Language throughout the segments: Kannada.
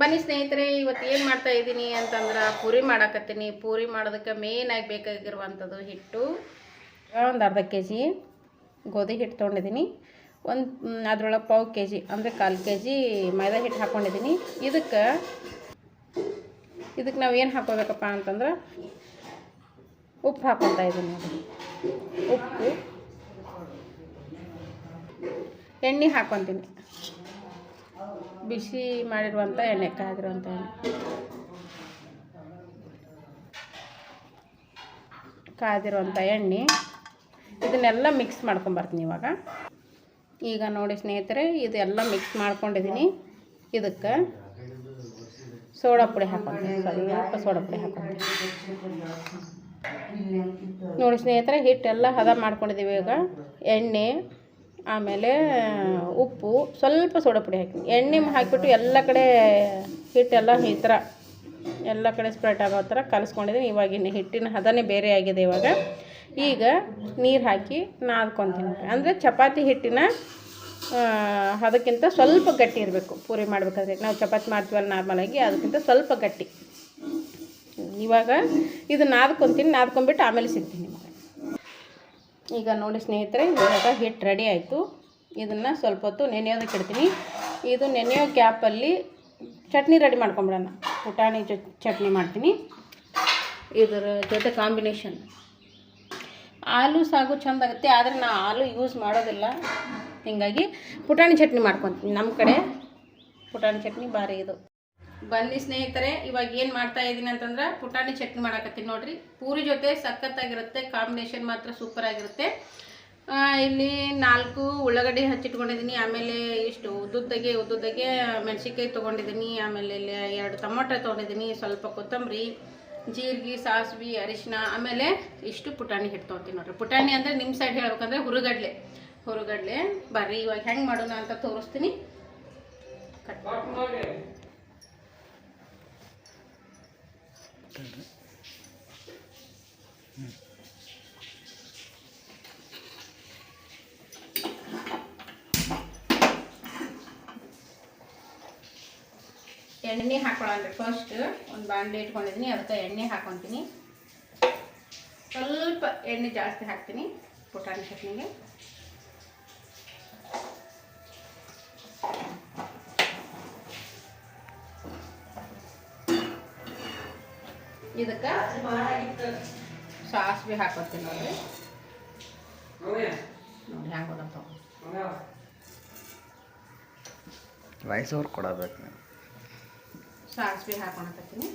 ಬನ್ನಿ ಸ್ನೇಹಿತರೆ, ಇವತ್ತು ಏನು ಮಾಡ್ತಾ ಇದ್ದೀನಿ ಅಂತಂದ್ರೆ ಪೂರಿ ಮಾಡಾಕತ್ತೀನಿ. ಪೂರಿ ಮಾಡೋದಕ್ಕೆ ಮೇಯ್ನಾಗಿ ಬೇಕಾಗಿರುವಂಥದ್ದು ಹಿಟ್ಟು. ಒಂದು ಅರ್ಧ ಕೆ ಜಿ ಗೋಧಿ ಹಿಟ್ಟು ತೊಗೊಂಡಿದ್ದೀನಿ. ಒಂದು ಅದರೊಳಗೆ ಪಾವು ಕೆ ಜಿ ಅಂದರೆ ಕಾಲು ಕೆ ಜಿ ಮೈದಾ ಹಿಟ್ಟು ಹಾಕ್ಕೊಂಡಿದ್ದೀನಿ ಇದಕ್ಕೆ ಇದಕ್ಕೆ ನಾವು ಏನು ಹಾಕೋಬೇಕಪ್ಪ ಅಂತಂದ್ರೆ ಉಪ್ಪು ಹಾಕ್ಕೊತಾ ಇದ್ದೀನಿ. ಉಪ್ಪು, ಎಣ್ಣೆ ಹಾಕ್ಕೊತೀನಿ ಬಿಸಿ ಮಾಡಿರುವಂಥ ಎಣ್ಣೆ ಕಾದಿರುವಂಥ ಎಣ್ಣೆ. ಕಾದಿರುವಂಥ ಎಣ್ಣೆ. ಇದನ್ನೆಲ್ಲ ಮಿಕ್ಸ್ ಮಾಡ್ಕೊಂಬರ್ತೀನಿ ಇವಾಗ. ಈಗ ನೋಡಿ ಸ್ನೇಹಿತರೆ, ಇದೆಲ್ಲ ಮಿಕ್ಸ್ ಮಾಡ್ಕೊಂಡಿದ್ದೀನಿ. ಇದಕ್ಕೆ ಸೋಡಾ ಪುಡಿ ಹಾಕ್ಕೊಂತೀನಿ. ಸ್ವಲ್ಪ ಸೋಡಾ ಪುಡಿ ಹಾಕ್ಕೊಂತೀನಿ. ನೋಡಿ ಸ್ನೇಹಿತರೆ, ಹಿಟ್ಟೆಲ್ಲ ಹದ ಮಾಡ್ಕೊಂಡಿದ್ದೀವಿ ಈಗ ಎಣ್ಣೆ ಆಮೇಲೆ ಉಪ್ಪು, ಸ್ವಲ್ಪ ಸೋಡಾ ಪುಡಿ ಹಾಕಿ ಎಣ್ಣೆ ಹಾಕಿಬಿಟ್ಟು ಎಲ್ಲ ಕಡೆ ಹಿಟ್ಟೆಲ್ಲ ಈ ಥರ, ಎಲ್ಲ ಕಡೆ ಸ್ಪ್ರೆಡ್ ಆಗೋ ಥರ ಕಲಿಸ್ಕೊಂಡಿದ್ದೀನಿ. ಇವಾಗಿನ ಹಿಟ್ಟಿನ ಹದನೇ ಬೇರೆ ಆಗಿದೆ ಇವಾಗ. ಈಗ ನೀರು ಹಾಕಿ ನಾದ್ಕೊತೀನಿ. ಅಂದರೆ ಚಪಾತಿ ಹಿಟ್ಟಿನ ಅದಕ್ಕಿಂತ ಸ್ವಲ್ಪ ಗಟ್ಟಿ ಇರಬೇಕು. ಪೂರಿ ಮಾಡಬೇಕಾದ್ರೆ. ನಾವು ಚಪಾತಿ ಮಾಡ್ತೀವಲ್ಲ ನಾರ್ಮಲಾಗಿ ಅದಕ್ಕಿಂತ ಸ್ವಲ್ಪ ಗಟ್ಟಿ. ಇವಾಗ ಇದು ನಾದ್ಕೊತೀನಿ. ನಾದ್ಕೊಂಬಿಟ್ಟು ಆಮೇಲೆ ಸಿಗ್ತೀನಿ ಈಗ ನೋಡಿ ಸ್ನೇಹಿತರೆ, ಇವಾಗ ಹಿಟ್ಟು ರೆಡಿ ಆಯಿತು. ಇದನ್ನು ಸ್ವಲ್ಪ ಹೊತ್ತು ನೆನೆಯೋದಕ್ಕೆ ಇಡ್ತೀನಿ. ಇದು ನೆನೆಯೋ ಗ್ಯಾಪಲ್ಲಿ ಚಟ್ನಿ ರೆಡಿ ಮಾಡ್ಕೊಂಬಿಡೋಣ. ಪುಟಾಣಿ ಚಟ್ನಿ ಮಾಡ್ತೀನಿ. ಇದರ ಜೊತೆ ಕಾಂಬಿನೇಷನ್ ಆಲೂ ಸಾಗು ಚೆಂದ ಆಗುತ್ತೆ, ಆದರೆ ನಾ ಆಲೂ ಯೂಸ್ ಮಾಡೋದಿಲ್ಲ. ಹೀಗಾಗಿ ಪುಟಾಣಿ ಚಟ್ನಿ ಮಾಡ್ಕೊತೀನಿ. ನಮ್ಮ ಕಡೆ ಪುಟಾಣಿ ಚಟ್ನಿ ಭಾರಿ ಇದು. ಬನ್ನಿ ಸ್ನೇಹಿತರೆ, ಇವಾಗ ಏನು ಮಾಡ್ತಾ ಇದ್ದೀನಿ ಅಂತಂದ್ರೆ ಪುಟಾಣಿ ಚಟ್ನಿ ಮಾಡಾಕತ್ತೀನಿ ನೋಡ್ರಿ. ಪೂರಿ ಜೊತೆ ಸಖತ್ತಾಗಿರುತ್ತೆ ಕಾಂಬಿನೇಷನ್ ಮಾತ್ರ ಸೂಪರ್ ಆಗಿರುತ್ತೆ ಇಲ್ಲಿ ನಾಲ್ಕು ಉಳ್ಳಾಗಡ್ಡಿ ಹಚ್ಚಿಟ್ಕೊಂಡಿದ್ದೀನಿ, ಆಮೇಲೆ ಇಷ್ಟು ಉದ್ದುದ್ದಗೆ ಉದ್ದುದ್ದಗೆ ಮೆಣಸಿನ್ಕಾಯಿ ತೊಗೊಂಡಿದ್ದೀನಿ, ಆಮೇಲೆ ಇಲ್ಲಿ ಎರಡು ಟೊಮೊಟೊ ತೊಗೊಂಡಿದ್ದೀನಿ, ಸ್ವಲ್ಪ ಕೊತ್ತಂಬರಿ, ಜೀರಿಗೆ, ಸಾಸಿವೆ, ಅರಿಶಿನ, ಆಮೇಲೆ ಇಷ್ಟು ಪುಟಾಣಿ ಹಿಟ್ಟು ತೊಗೊತೀನಿ ನೋಡ್ರಿ. ಪುಟಾಣಿ ಅಂದರೆ ನಿಮ್ಮ ಸೈಡ್ ಹೇಳ್ಬೇಕಂದ್ರೆ ಹುರುಗಡ್ಲೆ. ಹುರುಗಡ್ಲೆ, ಬರ್ರಿ, ಇವಾಗ ಹೆಂಗೆ ಮಾಡೋಣ ಅಂತ ತೋರಿಸ್ತೀನಿ. ಕಟ್ ಎಣ್ಣೆ ಹಾಕೊಳ್ಳೋಣ ಫಸ್ಟ್ ಒಂದು ಬಾಂಡೆ ಇಟ್ಕೊಂಡಿದ್ದೀನಿ ಅದಕ್ಕೆ ಎಣ್ಣೆ ಹಾಕೊತೀನಿ. ಸ್ವಲ್ಪ ಎಣ್ಣೆ ಜಾಸ್ತಿ ಹಾಕ್ತೀನಿ, ಪುಟಾಣಿ ಚಟ್ನಿಗೆ. ಇದಕ್ಕೆ ಸಾಸಿವೆ ಹಾಕೋತೀನಿ ನೋಡ್ರಿ. ನೋಡಿ ಹ್ಯಾಂಗೆ ಗೊತ್ತಂತ ವಾಯ್ಸ್ ಓವರ್ ಕೊಡಬೇಕು ನೀವು. ಸಾಸಿವೆ ಹಾಕೊಳಕತ್ತೀನಿ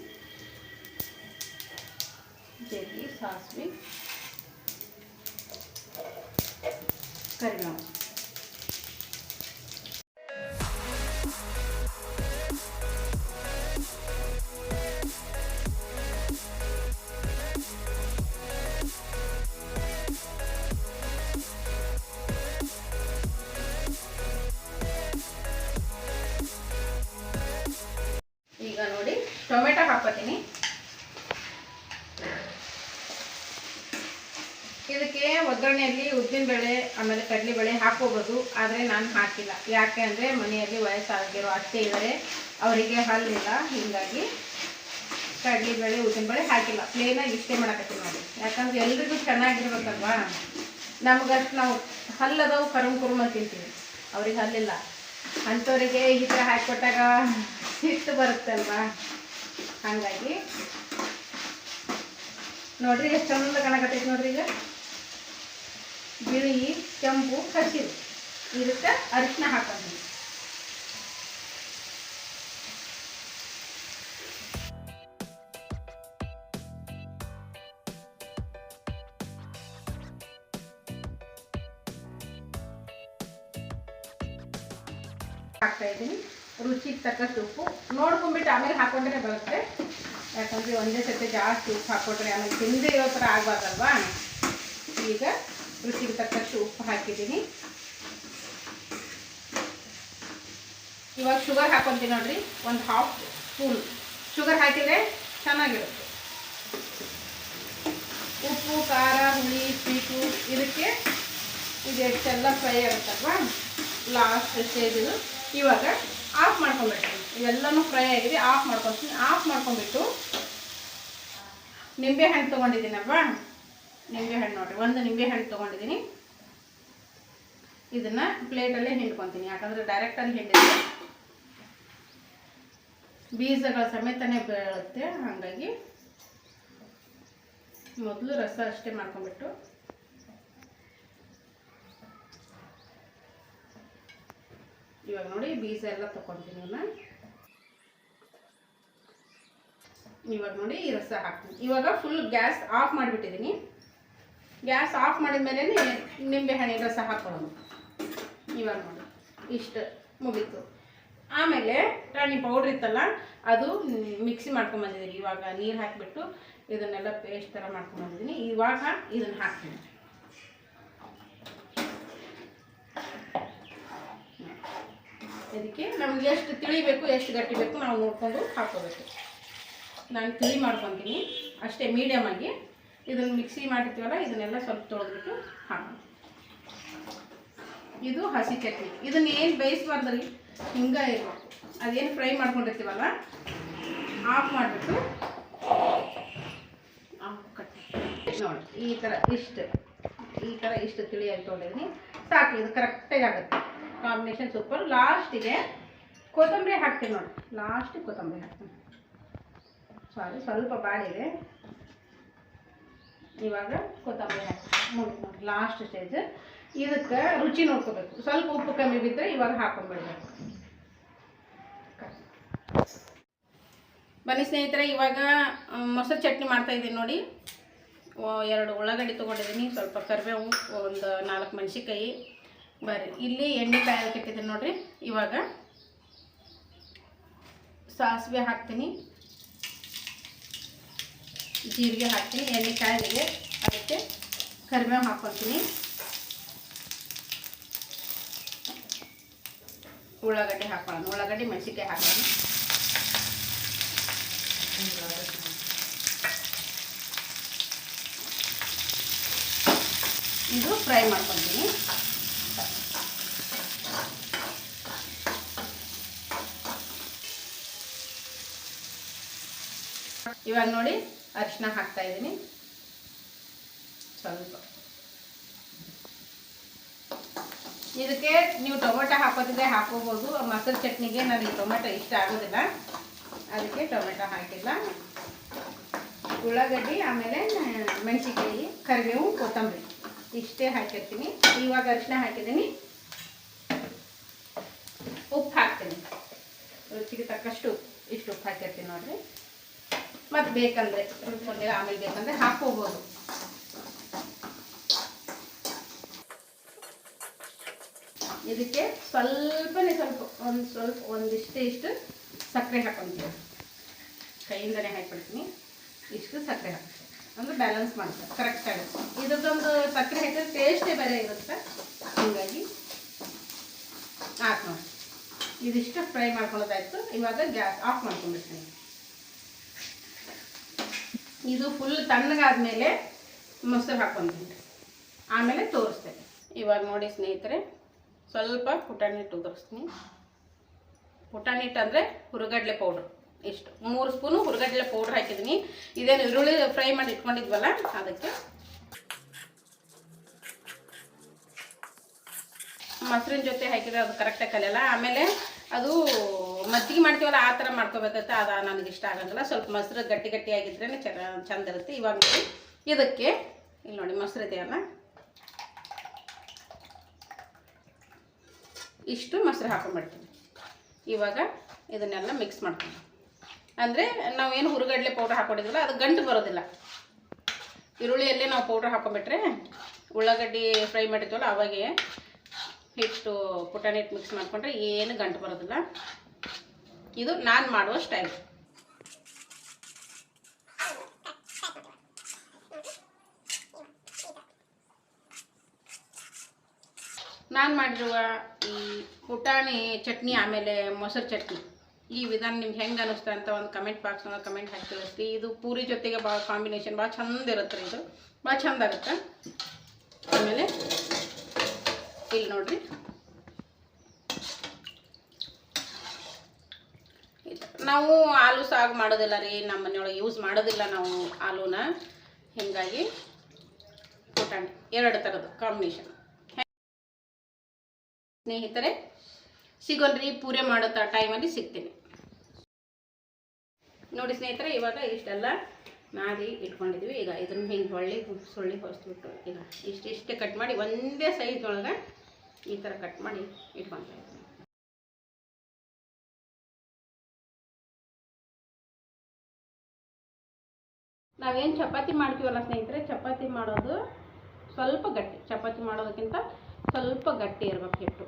ಜೀರಿಗೆ ಸಾಸಿವೆ ಕರಿಬೇವು. ಇದಕ್ಕೆ ಒಗ್ಗರಣೆಯಲ್ಲಿ ಉದ್ದಿನಬೇಳೆ ಆಮೇಲೆ ಕಡಲೆಬೇಳೆ ಹಾಕೋಬೋದು ಆದರೆ ನಾನು ಹಾಕಿಲ್ಲ. ಯಾಕೆ ಅಂದರೆ ಮನೆಯಲ್ಲಿ ವಯಸ್ಸಾಗಿರೋ ಅತ್ತೆ ಇದ್ದಾರೆ. ಅವರಿಗೆ ಹಲ್ಲಿಲ್ಲ. ಹೀಗಾಗಿ ಕಡಲೆಬೇಳೆ ಉದ್ದಿನಬೇಳೆ ಹಾಕಿಲ್ಲ. ಪ್ಲೇನಾಗಿ ಇಷ್ಟೇ ಮಾಡಕತ್ತೀನಿ ನೋಡಿ. ಯಾಕಂದ್ರೆ ಎಲ್ರಿಗೂ ಚೆನ್ನಾಗಿರ್ಬೇಕಲ್ವಾ? ನಮಗಷ್ಟು ನಾವು ಹಲ್ಲದವು ಕರುಮ್ ಕುರುಮ ತಿಂತೀವಿ. ಅವ್ರಿಗೆ ಹಲ್ಲಿಲ್ಲ. ಅಂಥವರಿಗೆ ಈ ಥರ ಹಾಕಿಕೊಟ್ಟಾಗ ಸಿಟ್ಟು ಬರುತ್ತಲ್ವಾ? ಹಾಗಾಗಿ ನೋಡ್ರಿ, ಎಷ್ಟು ಚಂದ ಕಾಣಕತ್ತೈತಿ ನೋಡ್ರಿ ಈಗ. ಬಿಳಿ ಕೆಂಪು ಹಸಿರು. ಇದಕ್ಕೆ ಅರಿಶಿನ ಹಾಕೊಂತೀನಿ ಹಾಕ್ತಾ ಇದ್ದೀನಿ. ರುಚಿಗೆ ತಕ್ಕಷ್ಟು ಉಪ್ಪು. ನೋಡ್ಕೊಂಡ್ಬಿಟ್ಟು ಆಮೇಲೆ ಹಾಕೊಂಡ್ರೆ ಬರುತ್ತೆ. ಯಾಕಂದರೆ ಒಂದೇ ಸತಿ ಜಾಸ್ತಿ ಉಪ್ಪು ಹಾಕ್ಕೊಟ್ರೆ ಆಮೇಲೆ ತಿಂದೇ ಇರೋ ಥರ ಆಗಬಾರ್ದಲ್ವಾ? ಈಗ ರುಚಿಗೆ ತಕ್ಕಷ್ಟು ಉಪ್ಪು ಹಾಕಿದ್ದೀನಿ. ಇವಾಗ ಶುಗರ್ ಹಾಕೊತೀನಿ ನೋಡ್ರಿ, ಒಂದು ಹಾಫ್ ಸ್ಪೂನ್ ಶುಗರ್ ಹಾಕಿದರೆ ಚೆನ್ನಾಗಿರುತ್ತೆ. ಉಪ್ಪು, ಖಾರ, ಹುಳಿ ಸ್ವೀಟು ಇದಕ್ಕೆ ಇದು ಎಷ್ಟೆಲ್ಲ ಫ್ರೈ ಆಗುತ್ತಲ್ವಾ? ಲಾಸ್ಟ್ ಇದು. ಇವಾಗ ಆಫ್ ಮಾಡ್ಕೊಂಡ್ಬಿಡ್ತೀನಿ. ಇವೆಲ್ಲನೂ ಫ್ರೈ ಆಗಿದೆ ಆಫ್ ಮಾಡ್ಕೊತೀನಿ ಆಫ್ ಮಾಡ್ಕೊಂಡ್ಬಿಟ್ಟು ನಿಂಬೆ ಹಣ್ಣು ತೊಗೊಂಡಿದ್ದೀನಲ್ವಾ? ನಿಂಬೆ ಹಣ್ಣು ನೋಡಿರಿ, ಒಂದು ನಿಂಬೆ ಹಣ್ಣು ತೊಗೊಂಡಿದ್ದೀನಿ. ಇದನ್ನು ಪ್ಲೇಟಲ್ಲೇ ಹಿಂಡ್ಕೊತೀನಿ, ಯಾಕಂದರೆ ಡೈರೆಕ್ಟಲ್ಲಿ ಹಿಂಡಿದ್ರೆ ಬೀಜಗಳ ಸಮೇತನೇ ಬೀಳುತ್ತೆ, ಹಾಗಾಗಿ ಮೊದಲು ರಸ ಅಷ್ಟೇ ಮಾಡ್ಕೊಂಡ್ಬಿಟ್ಟು ಇವಾಗ ನೋಡಿ ಬೀಜ ಎಲ್ಲ ತಗೊತೀನಿ ಇವನ್ನ ಇವಾಗ ನೋಡಿ ಈ ರಸ ಹಾಕ್ತೀನಿ. ಇವಾಗ ಫುಲ್ ಗ್ಯಾಸ್ ಆಫ್ ಮಾಡಿಬಿಟ್ಟಿದ್ದೀನಿ. ಗ್ಯಾಸ್ ಆಫ್ ಮಾಡಿದ ಮೇಲೆ ನಿಂಬೆ ಹಣ್ಣಿನ ರಸ ಹಾಕೊಳ್ಳೋದು. ಇವಾಗ ನೋಡಿ, ಇಷ್ಟು ಮುಗೀತು. ಆಮೇಲೆ ರಾಣಿ ಪೌಡ್ರ್ ಇತ್ತಲ್ಲ, ಅದು ಮಿಕ್ಸಿ ಮಾಡ್ಕೊಂಬಂದಿದ್ದೀನಿ ಇವಾಗ ನೀರು ಹಾಕಿಬಿಟ್ಟು ಇದನ್ನೆಲ್ಲ ಪೇಸ್ಟ್ ಥರ ಮಾಡ್ಕೊಂಬಂದಿದ್ದೀನಿ ಇವಾಗ ಇದನ್ನು ಹಾಕ್ತೀನಿ. ಅದಕ್ಕೆ ನಮ್ಗೆ ಎಷ್ಟು ತಿಳಿಬೇಕು, ಎಷ್ಟು ಗಟ್ಟಿ ಬೇಕು, ನಾವು ನೋಡಿಕೊಂಡು ಹಾಕೋಬೇಕು. ನಾನು ತಿಳಿ ಮಾಡ್ಕೊತೀನಿ. ಅಷ್ಟೇ ಮೀಡಿಯಮ್ ಆಗಿ. ಇದನ್ನು ಮಿಕ್ಸಿ ಮಾಡಿರ್ತೀವಲ್ಲ, ಇದನ್ನೆಲ್ಲ ಸ್ವಲ್ಪ ತೊಳೆದ್ಬಿಟ್ಟು ಹಾಕೋಣ. ಇದು ಹಸಿ ಚಟ್ನಿ. ಇದನ್ನ ಏನು ಬೇಯಿಸ್ಬಾರ್ದ್ರಿ ಹಿಂಗೆ ಇರಬೇಕು. ಅದೇನು ಫ್ರೈ ಮಾಡ್ಕೊಂಡಿರ್ತೀವಲ್ಲ, ಆಫ್ ಮಾಡಿಬಿಟ್ಟು ನೋಡಿ, ಈ ಥರ ಇಷ್ಟು, ಈ ಥರ ಇಷ್ಟು ತಿಳಿಯಾಗಿ ತೊಗೊಂಡಿದ್ದೀನಿ ಸಾಕು, ಇದು ಕರೆಕ್ಟಾಗಿ ಆಗುತ್ತೆ. ಕಾಂಬಿನೇಷನ್ ಸೂಪರ್ ಲಾಸ್ಟಿಗೆ ಕೊತ್ತಂಬರಿ ಹಾಕ್ತೀನಿ ನೋಡಿ. ಲಾಸ್ಟಿಗೆ ಕೊತ್ತಂಬರಿ ಹಾಕ್ತೀನಿ. ಸಾರಿ ಸ್ವಲ್ಪ ಬಾಡಿದೆ ಇವಾಗ ಕೊತ್ತಂಬರಿ ಹಾಕಿ. ನೋಡಿ ಲಾಸ್ಟ್ ಸ್ಟೇಜ್ ಇದಕ್ಕೆ ರುಚಿ ನೋಡ್ಕೋಬೇಕು. ಸ್ವಲ್ಪ ಉಪ್ಪು ಕಮ್ಮಿ ಬಿದ್ದರೆ ಇವಾಗ ಹಾಕೊಂಡ್ಬಿಡ್ಬೇಕು. ಬನ್ನಿ ಸ್ನೇಹಿತರೆ, ಇವಾಗ ಮೊಸರು ಚಟ್ನಿ ಮಾಡ್ತಾ ಇದ್ದೀನಿ ನೋಡಿ. ಎರಡು ಉಳ್ಳಾಗಡ್ಡಿ ತೊಗೊಂಡಿದ್ದೀನಿ. ಸ್ವಲ್ಪ ಕರಿಬೇವು, ಒಂದು ನಾಲ್ಕು ಮೆಣಸಿನ್ಕಾಯಿ. ಬರ್ರಿ, ಇಲ್ಲಿ ಎಣ್ಣೆ ಕಾಯಕ್ಕೆ ಇಟ್ಟಿದ್ದೀನಿ ನೋಡಿರಿ. ಇವಾಗ ಸಾಸಿವೆ ಹಾಕ್ತೀನಿ. ಜೀರಿಗೆ ಹಾಕ್ತೀನಿ, ಎಣ್ಣೆ ಕಾಯಿಗೆ ಅದಕ್ಕೆ ಕರಿಬೇವು ಹಾಕ್ಕೊತೀನಿ ಉಳ್ಳಾಗಡ್ಡೆ ಹಾಕೊಳ್ಳೋಣ ಉಳ್ಳಾಗಡ್ಡಿ ಮೆಣಸಿನ್ಕಾಯಿ ಹಾಕೋಣ ಇದು ಫ್ರೈ ಮಾಡ್ಕೊತೀನಿ ಇವಾಗ ನೋಡಿ ಅರಿಶಿನ ಹಾಕ್ತಾ ಇದ್ದೀನಿ. ಸ್ವಲ್ಪ. ಇದಕ್ಕೆ ನೀವು ಟೊಮೆಟೊ ಹಾಕೋದಿದ್ರೆ ಹಾಕೋಬೋದು. ಮೊಸರು ಚಟ್ನಿಗೆ ನನಗೆ ಟೊಮೆಟೊ ಇಷ್ಟ ಆಗೋದಿಲ್ಲ. ಅದಕ್ಕೆ ಟೊಮೆಟೊ ಹಾಕಿಲ್ಲ. ಉಳ್ಳಾಗಡ್ಡಿ, ಆಮೇಲೆ ಮೆಣಸಿನ್ಕಾಯಿ, ಕರಿಬೇವು, ಕೊತ್ತಂಬರಿ ಇಷ್ಟೇ ಹಾಕಿರ್ತೀನಿ. ಇವಾಗ ಅರಿಶಿನ ಹಾಕಿದ್ದೀನಿ. ಉಪ್ಪು ಹಾಕ್ತೀನಿ. ರುಚಿಗೆ ತಕ್ಕಷ್ಟು ಇಷ್ಟು ಉಪ್ಪು ಹಾಕಿರ್ತೀನಿ ನೋಡಿರಿ. ಮತ್ತು ಬೇಕಂದರೆ ಮುಂದೆ ಆಮೇಲೆ ಬೇಕಂದರೆ ಹಾಕೋಬೋದು ಇದಕ್ಕೆ ಸ್ವಲ್ಪನೇ ಸ್ವಲ್ಪ, ಒಂದು ಸ್ವಲ್ಪ, ಒಂದಿಷ್ಟೇ ಇಷ್ಟು ಸಕ್ಕರೆ ಹಾಕೊತೀನಿ ಕೈಯಿಂದನೇ ಹಾಕ್ಬಿಡ್ತೀನಿ. ಇಷ್ಟು ಸಕ್ಕರೆ ಹಾಕ್ತೀನಿ ಅಂದರೆ ಬ್ಯಾಲೆನ್ಸ್ ಮಾಡ್ತಾರೆ ಕರೆಕ್ಟ್ ಆಗುತ್ತೆ ಇದಕ್ಕೊಂದು ಸಕ್ಕರೆ ಹಾಕಿದ್ರೆ ಟೇಸ್ಟೇ ಬೇರೆ ಇರುತ್ತೆ. ಹೀಗಾಗಿ ಹಾಕಿ ನೋಡಿ ಇದಿಷ್ಟು ಫ್ರೈ ಮಾಡ್ಕೊಳ್ಳೋದಾಯ್ತು. ಇವಾಗ ಗ್ಯಾಸ್ ಆಫ್ ಮಾಡ್ಕೊಂಡ್ಬಿಡ್ತೀನಿ. ಇದು ಫುಲ್ ತಣ್ಣಗಾದ್ಮೇಲೆ ಮೊಸರು ಹಾಕ್ಕೊಂತೀನಿ. ಆಮೇಲೆ ತೋರಿಸ್ತೇನೆ. ಇವಾಗ ನೋಡಿ ಸ್ನೇಹಿತರೆ, ಸ್ವಲ್ಪ ಪುಟಾಣಿ ಹಿಟ್ಟು ಉದುರಿಸ್ತೀನಿ. ಪುಟಾಣಿ ಹಿಟ್ಟು ಅಂದರೆ ಹುರುಗಡ್ಲೆ ಪೌಡ್ರ್ ಇಷ್ಟು. ಮೂರು ಸ್ಪೂನು ಹುರುಗಡ್ಲೆ ಪೌಡ್ರ್ ಹಾಕಿದ್ದೀನಿ. ಇದೇನು ಈರುಳ್ಳಿ ಫ್ರೈ ಮಾಡಿ ಇಟ್ಕೊಂಡಿದ್ವಲ್ಲ, ಅದಕ್ಕೆ. ಮೊಸರಿನ ಜೊತೆ ಹಾಕಿದ್ರೆ ಅದು ಕರೆಕ್ಟಾಗಿ ಕಲಿಯಲ್ಲ. ಆಮೇಲೆ ಅದು ಮಜ್ಜಿಗೆ ಮಾಡ್ತೀವಲ್ಲ, ಆ ಥರ ಮಾಡ್ಕೋಬೇಕತ್ತ ಅದು, ನನಗೆ ಇಷ್ಟ ಆಗಂಗಿಲ್ಲ. ಸ್ವಲ್ಪ ಮೊಸರು ಗಟ್ಟಿ ಗಟ್ಟಿ ಆಗಿದ್ರೇ ಚೆನ್ನ ಚಂದ ಇರುತ್ತೆ. ಇವಾಗ ನೋಡಿ, ಇದಕ್ಕೆ, ಇಲ್ಲಿ ನೋಡಿ ಮೊಸರು ಇದೆಯಲ್ಲ ಇಷ್ಟು ಮೊಸರು ಹಾಕೊಂಡ್ಬಿಡ್ತೀನಿ. ಇವಾಗ ಇದನ್ನೆಲ್ಲ ಮಿಕ್ಸ್ ಮಾಡ್ತೀನಿ ಅಂದರೆ ನಾವೇನು ಹುರುಗಡ್ಲೆ ಪೌಡ್ರ್ ಹಾಕೊಂಡಿದ್ವಲ್ಲ, ಅದು ಗಂಟು ಬರೋದಿಲ್ಲ. ಈರುಳ್ಳಿಯಲ್ಲೇ ನಾವು ಪೌಡ್ರ್ ಹಾಕೊಂಡ್ಬಿಟ್ರೆ ಉಳ್ಳಾಗಡ್ಡಿ ಫ್ರೈ ಮಾಡಿದ್ವಲ್ಲ, ಅವಾಗೆ ಹಿಟ್ಟು ಪುಟಾಣಿ ಹಿಟ್ಟು ಮಿಕ್ಸ್ ಮಾಡಿಕೊಂಡ್ರೆ ಏನು ಗಂಟು ಬರೋದಿಲ್ಲ. ಇದು ನಾನು ಮಾಡುವ ಸ್ಟೈಲ್ ನಾನು ಮಾಡಿರುವ ಈ ಪುಟಾಣಿ ಚಟ್ನಿ ಆಮೇಲೆ ಮೊಸರು ಚಟ್ನಿ. ಈ ವಿಧಾನ ನಿಮ್ಗೆ ಹೆಂಗೆ ಅನ್ನಿಸ್ತಾ ಅಂತ ಒಂದು ಕಮೆಂಟ್ ಬಾಕ್ಸ್ನಾಗ ಕಮೆಂಟ್ ಹಾಕಿ ತಿಳಿಸ್ರಿ. ಇದು ಪೂರಿ ಜೊತೆಗೆ ಭಾಳ ಕಾಂಬಿನೇಷನ್ ಭಾಳ ಚಂದ ಇರುತ್ತೆ ರೀ ಇದು. ಭಾಳ ಚಂದ ಆಗುತ್ತೆ ಆಮೇಲೆ ಇಲ್ಲಿ ನೋಡ್ರಿ. ನಾವು ಆಲೂ ಸಾಗು ಮಾಡೋದಿಲ್ಲ ರೀ, ನಮ್ಮ ಮನೆಯೊಳಗೆ ಯೂಸ್ ಮಾಡೋದಿಲ್ಲ ನಾವು ಆಲೂನ ಹೀಗಾಗಿ ಪುಟಾಣಿ ಎರಡು ಥರದ್ದು ಕಾಂಬಿನೇಷನ್ ಸ್ನೇಹಿತರೆ ಸಿಗೋನ್ರಿ ಪೂರೆ ಮಾಡೋ ಟೈಮಲ್ಲಿ ಸಿಗ್ತೀನಿ. ನೋಡಿ ಸ್ನೇಹಿತರೆ, ಇವಾಗ ಇಷ್ಟೆಲ್ಲ ನಾದಿ ಇಟ್ಕೊಂಡಿದ್ವಿ. ಈಗ ಇದನ್ನು ಹಿಂಗೆ ಹೊಳ್ಳಿ ಸುಳ್ಳಿ ಹೊಸ್ಬಿಟ್ಟು ಈಗ ಇಷ್ಟಿಷ್ಟೇ ಕಟ್ ಮಾಡಿ ಒಂದೇ ಸೈಜ್ ಒಳಗೆ ಈ ಥರ ಕಟ್ ಮಾಡಿ ಇಟ್ಕೊತಾ ಇದ್ದೀನಿ. ನಾವೇನು ಚಪಾತಿ ಮಾಡ್ತೀವಲ್ಲ ಸ್ನೇಹಿತರೆ, ಚಪಾತಿ ಮಾಡೋದು ಸ್ವಲ್ಪ ಗಟ್ಟಿ. ಚಪಾತಿ ಮಾಡೋದಕ್ಕಿಂತ ಸ್ವಲ್ಪ ಗಟ್ಟಿ ಇರಬೇಕು ಹಿಟ್ಟು.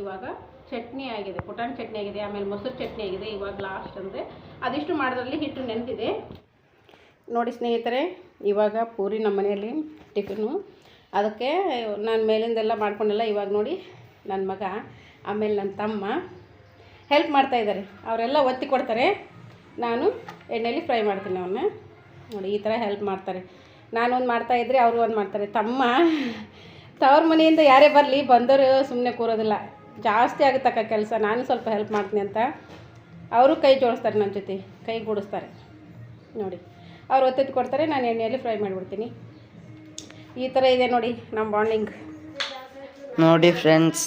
ಇವಾಗ ಚಟ್ನಿ ಆಗಿದೆ, ಪುಟಾಣಿ ಚಟ್ನಿ ಆಗಿದೆ, ಆಮೇಲೆ ಮೊಸರು ಚಟ್ನಿ ಆಗಿದೆ, ಇವಾಗ ಲಾಸ್ಟ್ ಅಂದರೆ ಅದಿಷ್ಟು ಮಾಡೋದ್ರಲ್ಲಿ ಹಿಟ್ಟು ನೆನೆದಿದೆ ನೋಡಿ ಸ್ನೇಹಿತರೆ, ಇವಾಗ ಪೂರಿ ನಮ್ಮ ಮನೆಯಲ್ಲಿ ಟಿಫಿನು ಅದಕ್ಕೆ ನಾನು ಮೇಲಿಂದೆಲ್ಲ ಮಾಡ್ಕೊಂಡೆಲ್ಲ ಇವಾಗ ನೋಡಿ ನನ್ನ ಮಗ, ಆಮೇಲೆ ನನ್ನ ತಮ್ಮ ಹೆಲ್ಪ್ ಮಾಡ್ತಾ ಇದ್ದಾರೆ ಅವರೆಲ್ಲ ಒತ್ತಿ ಕೊಡ್ತಾರೆ. ನಾನು ಎಣ್ಣೆಯಲ್ಲಿ ಫ್ರೈ ಮಾಡ್ತೀನಿ ಅವನ್ನ ನೋಡಿ, ಈ ಥರ ಹೆಲ್ಪ್ ಮಾಡ್ತಾರೆ. ನಾನು ಒಂದು ಮಾಡ್ತಾ ಇದ್ದರೆ ಅವರು ಒಂದು ಮಾಡ್ತಾರೆ. ತಮ್ಮ, ತವ್ರ ಮನೆಯಿಂದ ಯಾರೇ ಬರಲಿ ಬಂದವರು ಸುಮ್ಮನೆ ಕೂರೋದಿಲ್ಲ. ಜಾಸ್ತಿ ಆಗುತ್ತಕ್ಕ ಕೆಲಸ. ನಾನು ಸ್ವಲ್ಪ ಹೆಲ್ಪ್ ಮಾಡ್ತೀನಿ ಅಂತ. ಅವರು ಕೈ ಜೋಡಿಸ್ತಾರೆ ನನ್ನ ಜೊತೆ. ಕೈ ಗೂಡಿಸ್ತಾರೆ. ನೋಡಿ. ಅವ್ರು ಒತ್ತೆತ್ತು ಕೊಡ್ತಾರೆ, ನಾನು ಎಣ್ಣೆಯಲ್ಲಿ ಫ್ರೈ ಮಾಡಿಬಿಡ್ತೀನಿ. ಈ ಥರ ಇದೆ ನೋಡಿ ನಮ್ಮ ಬಾಂಡಿಂಗ್ ನೋಡಿ ಫ್ರೆಂಡ್ಸ್.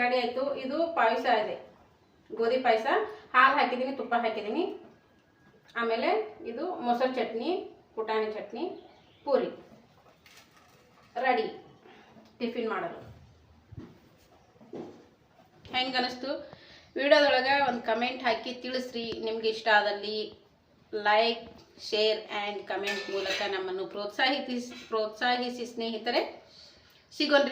ರೆಡಿ ಆಯಿತು. ಇದು ಪಾಯಸ ಇದೆ. ಗೋಧಿ ಪಾಯಸ, ಹಾಲು ಹಾಕಿದ್ದೀನಿ ತುಪ್ಪ ಹಾಕಿದ್ದೀನಿ ಆಮೇಲೆ ಇದು ಮೊಸರು ಚಟ್ನಿ, ಪುಟಾಣಿ ಚಟ್ನಿ, ಪೂರಿ. ರೆಡಿ. ಟಿಫಿನ್ ಮಾಡಲು ಹೆಂಗೆ ಅನ್ನಿಸ್ತು ವಿಡಿಯೋದೊಳಗೆ ಒಂದು ಕಮೆಂಟ್ ಹಾಕಿ ತಿಳಿಸ್ರಿ. ನಿಮ್ಗೆ ಇಷ್ಟ ಆದಲ್ಲಿ ಲೈಕ್, ಶೇರ್ ಆ್ಯಂಡ್ ಕಮೆಂಟ್ ಮೂಲಕ ನಮ್ಮನ್ನು ಪ್ರೋತ್ಸಾಹಿಸಿ ಪ್ರೋತ್ಸಾಹಿಸಿ ಸ್ನೇಹಿತರೆ. ಸಿಗೋನ್ರಿ